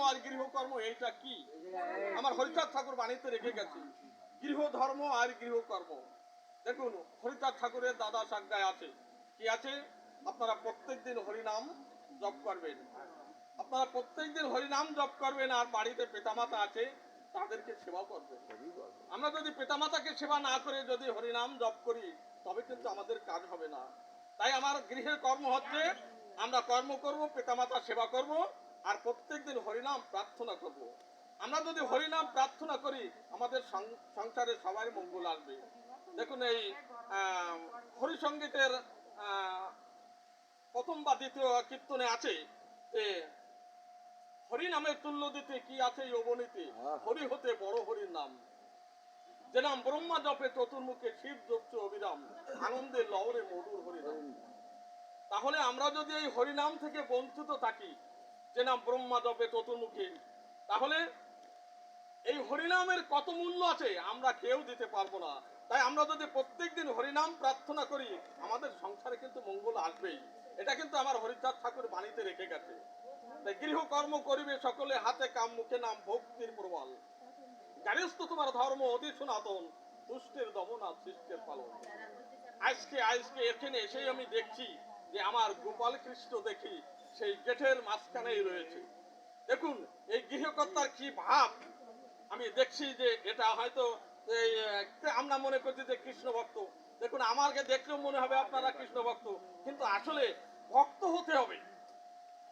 আর গৃহকর্ম এইটা কি? আমার হরিচাঁদ ঠাকুর বাণীতে রেখে গেছে। গৃহ ধর্ম আর গৃহকর্ম। দেখুন, হরিচাঁদ ঠাকুরের দাদা সাজ্ঞায় আছে। কি আছে? আপনারা প্রত্যেকদিন হরিনাম জপ করবেন। আপনারা প্রত্যেকদিন হরিনাম জপ করবেন আর বাড়িতে পিতামাতা আছে, তাদেরকে সেবা করবেন। আমরা যদি পিতামাতাকে সেবা না করে যদি হরিনাম জপ করি, তবে কিন্তু আমাদের কাজ হবে না। তাই আমার গৃহের কর্ম হচ্ছে, আমরা কর্ম করব পিতামাতা সেবা করব আর প্রত্যেকদিন হরিনাম প্রার্থনা করব। আমরা যদি হরিনাম প্রার্থনা করি আমাদের সংসারে সবাই মঙ্গল আসবে। দেখুন এই হরিসঙ্গীতের প্রথম বা দ্বিতীয় কীর্তনে আছে যে হরি নামের তুল্য দিতে কি আছে এই অবনীতি? হরি হতে বড় হরির নাম। যে নাম ব্রহ্মা জপে চতুর্মুখে শিব জপছে অবিরাম আনন্দে লহরে মধুর হরিনাম। তাহলে আমরা যদি এই হরিনাম থেকে বঞ্চিত থাকি যে নাম ব্রহ্মা জপে চতুর্মুখী। তাহলে এই হরিনামের কত মূল্য আছে? আমরা কেউ দিতে পারব না। তাই আমরা যদি প্রত্যেকদিন হরিনাম প্রার্থনা করি, আমাদের সংসারে কিন্তু মঙ্গল আসবেই। এটা কিন্তু আমার হরিচাঁদ ঠাকুর বাণীতে রেখে গেছে। তাই গৃহকর্ম করিবে সকলে, হাতে কাম, মুখে নাম, ভক্তির প্রবল। জানিস তোমার ধর্ম, অতি সনাতন, দুষ্টের দমন আর সৃষ্টের পালন। আজকে আজকে এখানে এসেই আমি দেখছি যে আমার গোপাল কৃষ্ণ দেখি সেই গেটের মাঝখানেই রয়েছে। দেখুন, এই গৃহকর্তার কি ভাব? আমি দেখছি যে এটা হয়তো এই আমরা মনে করছি যে কৃষ্ণ ভক্ত। দেখুন, আমাকে দেখলেও মনে হবে আপনারা কৃষ্ণ ভক্ত। কিন্তু আসলে ভক্ত হতে হবে।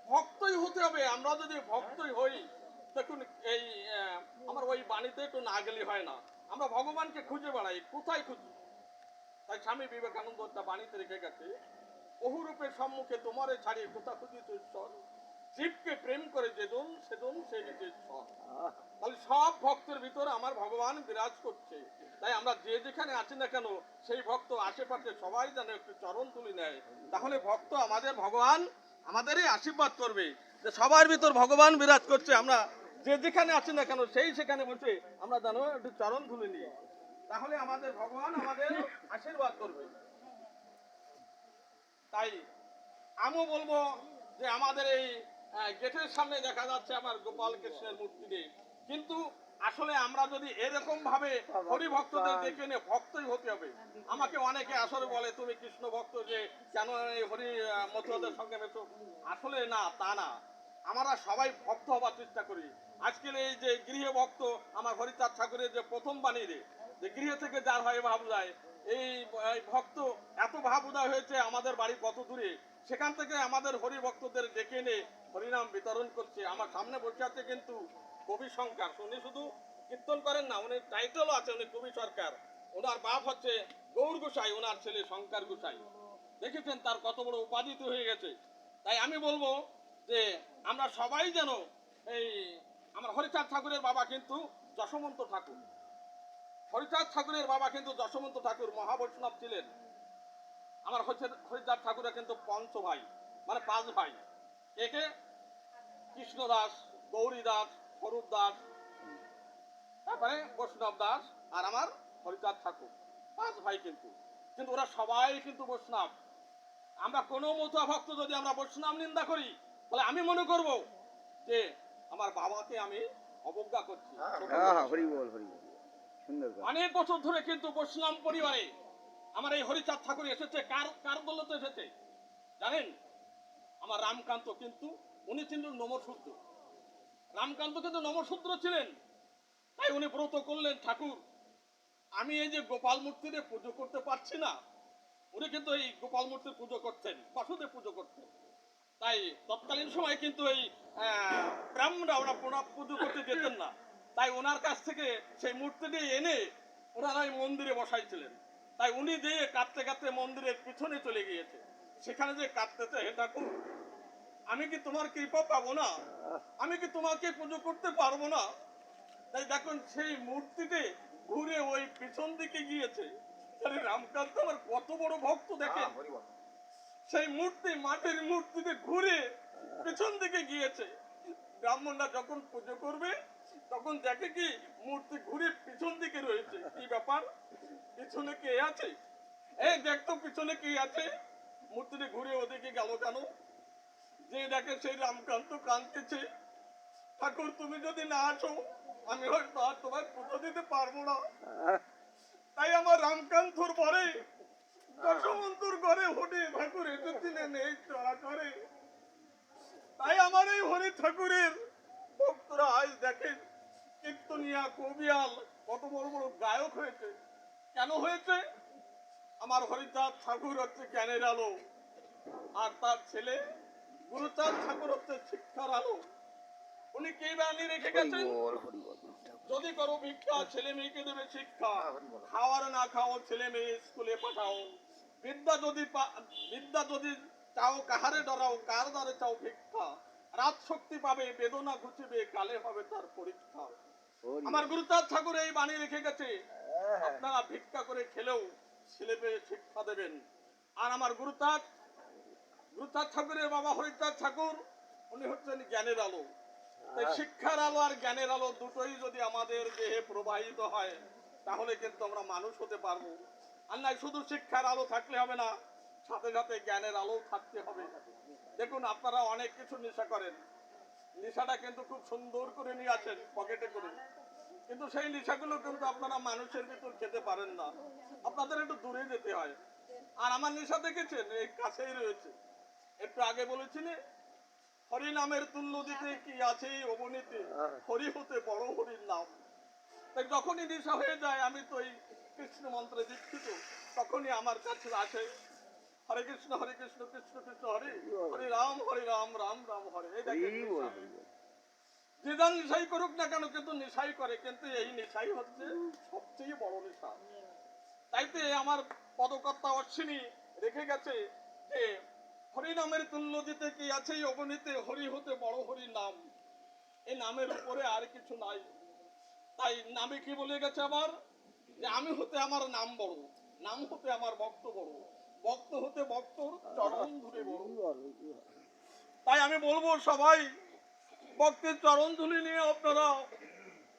ভক্তই হতে হবে। আমরা যদি ভক্তই হই, দেখুন, এই আমার ওই বাণীতে একটু না গেলে হয় না। আমরা ভগবানকে খুঁজে বেড়াই, কোথায় খুঁজি? তাই স্বামী বিবেকানন্দ একটা বাণীতে রেখে গেছে বহুরূপের সম্মুখে তোমারে ছাড়িয়ে কোথা খুঁজিত ঈশ্বর শিবকে প্রেম করে যেদন সেদন সে নিজের ঈশ্বর তাহলে সব ভক্তের ভিতরে আমার ভগবান বিরাজ করছে। তাই আমরা যে যেখানে আছি না কেন, সেই ভক্ত আশেপাশে সবাই যেন একটু চরণ তুলি নেয়। তাহলে ভক্ত আমাদের ভগবান আমাদেরই আশীর্বাদ করবে। যে সবার ভিতর ভগবান বিরাজ করছে, আমরা যে যেখানে আছি না কেন, সেই সেখানে বসে আমরা যেন একটু চরণ তুলে নিই। তাহলে আমাদের ভগবান আমাদের আশীর্বাদ করবে। তাই আমিও বলব যে আমাদের এই গেটের সামনে দেখা যাচ্ছে আমার গোপাল কৃষ্ণের মূর্তিটি কিন্তু আসলে আমরা যদি এরকম ভাবে হরি ভক্তদের দেখে নিয়ে ভক্তই হতে হবে। আমাকে অনেকে আসলে বলে তুমি কৃষ্ণ ভক্ত যে কেন এই হরি মথুরাদের সঙ্গে মেছো? আসলে না তা না। আমরা সবাই ভক্ত হবার চেষ্টা করি। আজকের এই যে গৃহ ভক্ত আমার হরিচাঁদ ঠাকুরের যে প্রথম বাণী রে যে গৃহ থেকে যার হয় ভাব যায় এই ভক্ত, এত ভাব উদয় হয়েছে আমাদের বাড়ি কত দূরে? সেখান থেকে আমাদের হরি ভক্তদের ডেকে এনে হরিনাম বিতরণ করছে। আমার সামনে বসে আছে কিন্তু কবি সরকার উনি শুধু কীর্তন করেন না, উনি টাইটেলও আছে, উনি কবি সরকার। ওনার বাপ হচ্ছে গৌর গোসাই, ওনার ছেলে শঙ্কর গোসাই। দেখেছেন তার কত বড় উপাধিত হয়ে গেছে। তাই আমি বলব যে, আমরা সবাই যেন এই, আমার হরিচাঁদ ঠাকুরের বাবা কিন্তু যশবন্ত ঠাকুর। হরিচাঁদ ঠাকুরের বাবা কিন্তু যশবন্ত ঠাকুর মহাবৈষ্ণব ছিলেন। আমার হচ্ছে হরিচাঁদ ঠাকুরের কিন্তু পঞ্চ ভাই মানে পাঁচ ভাই। কে কে? কৃষ্ণ দাস গৌরী দাস স্বরূপ দাস তারপরে বৈষ্ণব দাস আর আমার হরিচাঁদ ঠাকুর পাঁচ ভাই কিন্তু। কিন্তু ওরা সবাই কিন্তু বৈষ্ণব। আমরা কোনো মতো ভক্ত যদি আমরা বৈষ্ণব নিন্দা করি তাহলে আমি মনে করব যে আমার বাবাকে আমি অবজ্ঞা করছি। ছোট হ্যাঁ হ্যাঁ হরি বল হরি বল। অনেক বছর ধরে কিন্তু বৈষ্ণব পরিবারে। আমার এই হরিচাঁদ ঠাকুর এসেছে, কার কার দৌলতে এসেছে? জানেন? আমার রামকান্ত কিন্তু, উনি ছিলেন নমশূদ্র রামকান্ত কিন্তু নমশূদ্র ছিলেন। তাই উনি ব্রত করলেন ঠাকুর। আমি এই যে গোপাল মূর্তিতে পুজো করতে পারছি না, উনি কিন্তু এই গোপাল মূর্তির পুজো করতেন, বাসুদেব পুজো করতেন। তাই তৎকালীন সময় কিন্তু এই ব্রাহ্মণরা ওরা পুজো করতে যেতেন না। তাই ওনার কাছ থেকে সেই মূর্তিটি এনে ওনারা মন্দিরে বসাইছিলেন। তাই উনি দিয়ে কাঁদতে কাঁদতে মন্দিরের পিছনে চলে গিয়েছে। সেখানে যে কাঁদতেছে হে ঠাকুর আমি কি তোমার কৃপা পাবো না? আমি কি তোমাকে পুজো করতে পারব না? তাই দেখুন সেই মূর্তিতে ঘুরে ওই পিছন দিকে গিয়েছে। তাহলে রামকান্ত আমার কত বড় ভক্ত দেখেন। সেই মূর্তি মাটির মূর্তিতে ঘুরে পিছন দিকে গিয়েছে। ব্রাহ্মণরা যখন পুজো করবে তখন দেখে কি মূর্তি ঘুরে পিছন দিকে রয়েছে। কি ব্যাপার? পিছনে কে আছে? এই দেখতো পিছনে কে আছে। মূর্তিটি ঘুরে ওদিকে গেল কেন? যে দেখে সেই রামকান্ত কাঁদতেছে। ঠাকুর, তুমি যদি না আসো, আমি হয়তো আর তোমার পুজো দিতে পারব না। তাই আমার রামকান্তর পরে দশমন্তর ঘরে হটে ঠাকুর এসেছিলেন এই চড়া করে তাই আমার এই হরি ঠাকুরের ভক্তরা আজ দেখেন কীর্তনিয়া কবিয়াল কত বড় বড় গায়ক হয়েছে। কেন হয়েছে? আমার হরিচাঁদ ঠাকুর হচ্ছে জ্ঞানের আলো আর তার ছেলে গুরুচাঁদ ঠাকুর হচ্ছে শিক্ষার আলো। উনি কি বাণী রেখে গেছেন? যদি করো ভিক্ষা ছেলে মেয়েকে দেবে শিক্ষা। খাওয়ার না খাও ছেলে মেয়ে স্কুলে পাঠাও। বিদ্যা যদি বিদ্যা যদি চাও কাহারে ডরাও কার দ্বারে চাও ভিক্ষা? রাত শক্তি পাবে বেদনা ঘুচিবে কালে হবে তার পরীক্ষা। আমার গুরুচাঁদ ঠাকুর এই বাণী রেখে গেছে আপনারা ভিক্ষা করে খেলেও ছেলে পেয়ে শিক্ষা দেবেন। আর আমার গুরুচাঁদ গুরুচাঁদ ঠাকুরের বাবা হরিচাঁদ ঠাকুর উনি হচ্ছেন জ্ঞানের আলো। তাই শিক্ষার আলো আর জ্ঞানের আলো দুটোই যদি আমাদের দেহে প্রবাহিত হয় তাহলে কিন্তু আমরা মানুষ হতে পারব। আর নাই শুধু শিক্ষার আলো থাকলে হবে না সাথে সাথে জ্ঞানের আলো থাকতে হবে। দেখুন, আপনারা অনেক কিছু নেশা করেন। নেশাটা কিন্তু খুব সুন্দর করে নিয়ে আসেন, পকেটে করে। কিন্তু সেই নেশাগুলো কিন্তু আপনারা মানুষের ভিতর খেতে পারেন না। আপনাদের একটু দূরে যেতে হয়। আর আমার নেশা দেখেছেন? এই কাছেই রয়েছে। একটু আগে বলেছিলেন হরি নামের তুল্য দিতে কি আছে অবনীতে? হরি হতে বড় হরির নাম। তাই যখনই নেশা হয়ে যায়, আমি তো এই কৃষ্ণ মন্ত্রে দীক্ষিত, তখনই আমার কাছে আসে। হরে কৃষ্ণ হরে কৃষ্ণ কৃষ্ণ কৃষ্ণ হরে হরে রাম হরে রাম রাম রাম হরে। যে যান নেশাই করুক না কেন কিন্তু নেশাই করে কিন্তু এই নেশাই হচ্ছে সবচেয়ে বড় নেশা। তাইতে আমার পদকর্তা অশ্বিনী রেখে গেছে যে হরি নামের তুল্য দিতে কি আছে অগণিতে হরি হতে বড় হরি নাম। এই নামের উপরে আর কিছু নাই। তাই নামে কি বলে গেছে আবার? যে আমি হতে আমার নাম বড় নাম হতে আমার ভক্ত বড়। ভক্ত হতে ভক্তর চরণ ধরে তাই আমি বলব সবাই ভক্তের চরণ ধুলি নিয়ে আপনারা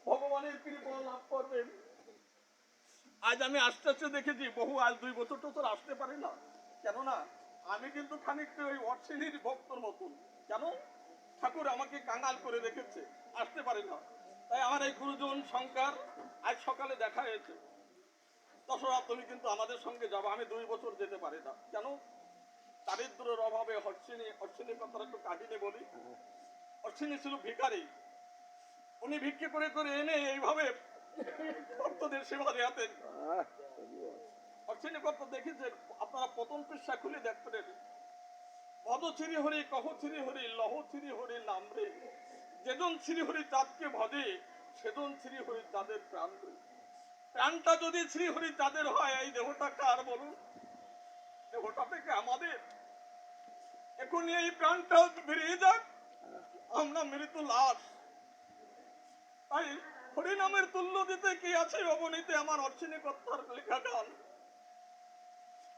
ভগবানের কৃপা লাভ করবেন। আজ আমি আস্তে আস্তে দেখেছি বহু আজ দুই বছর টছর আসতে পারি না। কেননা আমি কিন্তু খানিকটা ওই অশ্বিনীর ভক্তর মতন। কেন? ঠাকুর আমাকে কাঙাল করে রেখেছে আসতে পারি না। তাই আমার এই গুরুজন শঙ্কর আজ সকালে দেখা হয়েছে। দশরা তুমি কিন্তু আমাদের সঙ্গে যাব, আমি দুই বছর যেতে পারি না। কেন? দারিদ্রের অভাবে হর্ষিনী হর্ষিনীর কথাটা একটু কাহিনী বলি। অশ্বিনী ছিল ভিখারি। উনি ভিক্ষে করে করে এনে এইভাবে ভক্তদের সেবা দেয়াতেন অশ্বিনী কথা দেখেছেন, আপনারা প্রথম পৃষ্ঠা খুলে দেখবেন ভদ ছিরি হরি, কহ ছিরি হরি, লহ ছিরি হরি, নাম রে। যেজন শ্রী হরি চাঁদকে ভজে সেজন শ্রী হরি চাঁদের প্রাণ রে। প্রাণটা যদি শ্রী হরি চাঁদের হয়, এই দেহটা কার বলুন? দেহটা থেকে আমাদের। এখন এই প্রাণটা বেরিয়ে যাক। আমরা মৃত্যু লাশ। তাই হরিনামের তুল্য দিতে কি আছে অবনীতে আমার অর্চনী কথার লেখা গান।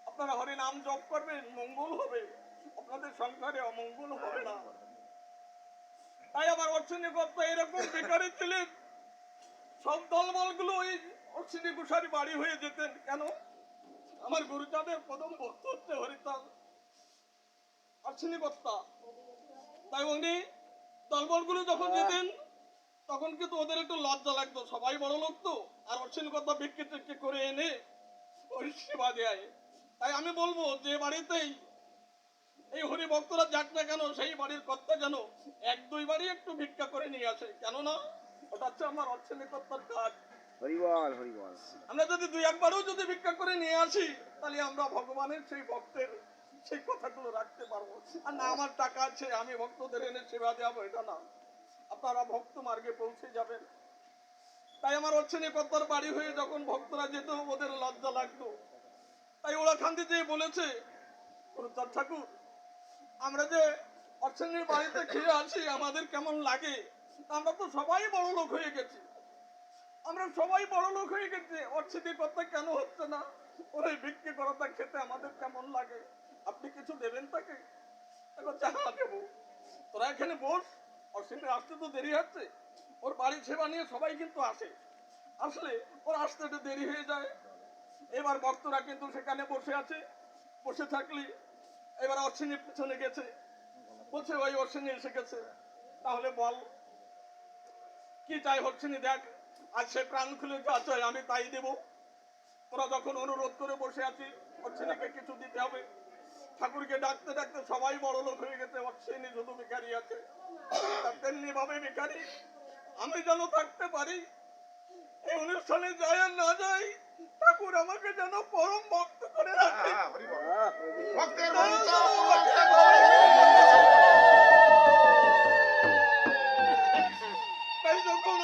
আপনারা হরিনাম জপ করবেন, মঙ্গল হবে। আপনাদের সংসারে অমঙ্গল হবে না। তাই আমার অর্চনী কর্তা এরকম বেকারি ছিলেন। সব দলবলগুলো ওই অর্চনী গুসারি বাড়ি হয়ে যেতেন কেন? আমার গুরুচাঁদের প্রথম ভক্ত হচ্ছে হরিচাঁদ অর্চনী কর্তা তাই উনি দলবলগুলো যখন যেতেন তখন কিন্তু ওদের একটু লজ্জা লাগতো। সবাই বড় লোক তো। আর অশ্বিন কথা বিক্রি টিক্রি করে এনে ওই সেবা দেয়। তাই আমি বলব যে বাড়িতেই এই হরি ভক্তরা যাক না কেন সেই বাড়ির কর্তা যেন এক দুই বাড়ি একটু ভিক্ষা করে নিয়ে আসে। কেননা ওটা হচ্ছে আমার অশ্বিনী কর্তার কাজ। হরিবল হরিবল। আমরা যদি দুই একবারও যদি ভিক্ষা করে নিয়ে আসি, তাহলে আমরা ভগবানের সেই ভক্তের সেই কথাগুলো রাখতে পারব। আর না, আমার টাকা আছে, আমি ভক্তদের এনে সেবা দেওয়াবো, এটা না। আপনারা ভক্ত মার্গে পৌঁছে যাবেন। তাই আমার অর্চনী কর্তার বাড়ি হয়ে যখন ভক্তরা যেত, ওদের লজ্জা লাগতো। তাই ওরা খান্দি দিয়ে বলেছে গুরুচাঁদ ঠাকুর, আমরা যে অর্চনীর বাড়িতে খেয়ে আসি, আমাদের কেমন লাগে? আমরা তো সবাই বড় লোক হয়ে গেছি। আমরা সবাই বড় লোক হয়ে গেছি। অর্চিতি কথা কেন হচ্ছে না? ওর বিক্রি করাটা খেতে আমাদের কেমন লাগে? আপনি কিছু দেবেন তাকে? এখন চাহা দেবো। তোরা এখানে বস অর্চিতি আসতে তো দেরি হচ্ছে। ওর বাড়ি সেবা নিয়ে সবাই কিন্তু আসে। আসলে ওর আসতে দেরি হয়ে যায়। এবার ভক্তরা কিন্তু সেখানে বসে আছে। বসে থাকলে, এবার অশ্বিনী পেছনে গেছে। বলছে, ওই অশ্বিনী এসে গেছে। তাহলে বল, কি চাই হচ্ছে না দেখ। আর সে প্রাণ খুলে যা আমি তাই দেব। ওরা যখন অনুরোধ করে বসে আছি ওর ছেলেকে কিছু দিতে হবে। ঠাকুরকে ডাকতে ডাকতে সবাই বড় লোক হয়ে গেছে ওর ছেলে শুধু বেকারি আছে। তেমনি ভাবে বেকারি আমি যেন থাকতে পারি এই অনুষ্ঠানে যায় আর না যাই ঠাকুর আমাকে যেন পরম ভক্ত করে রাখে। হ্যাঁ, যখন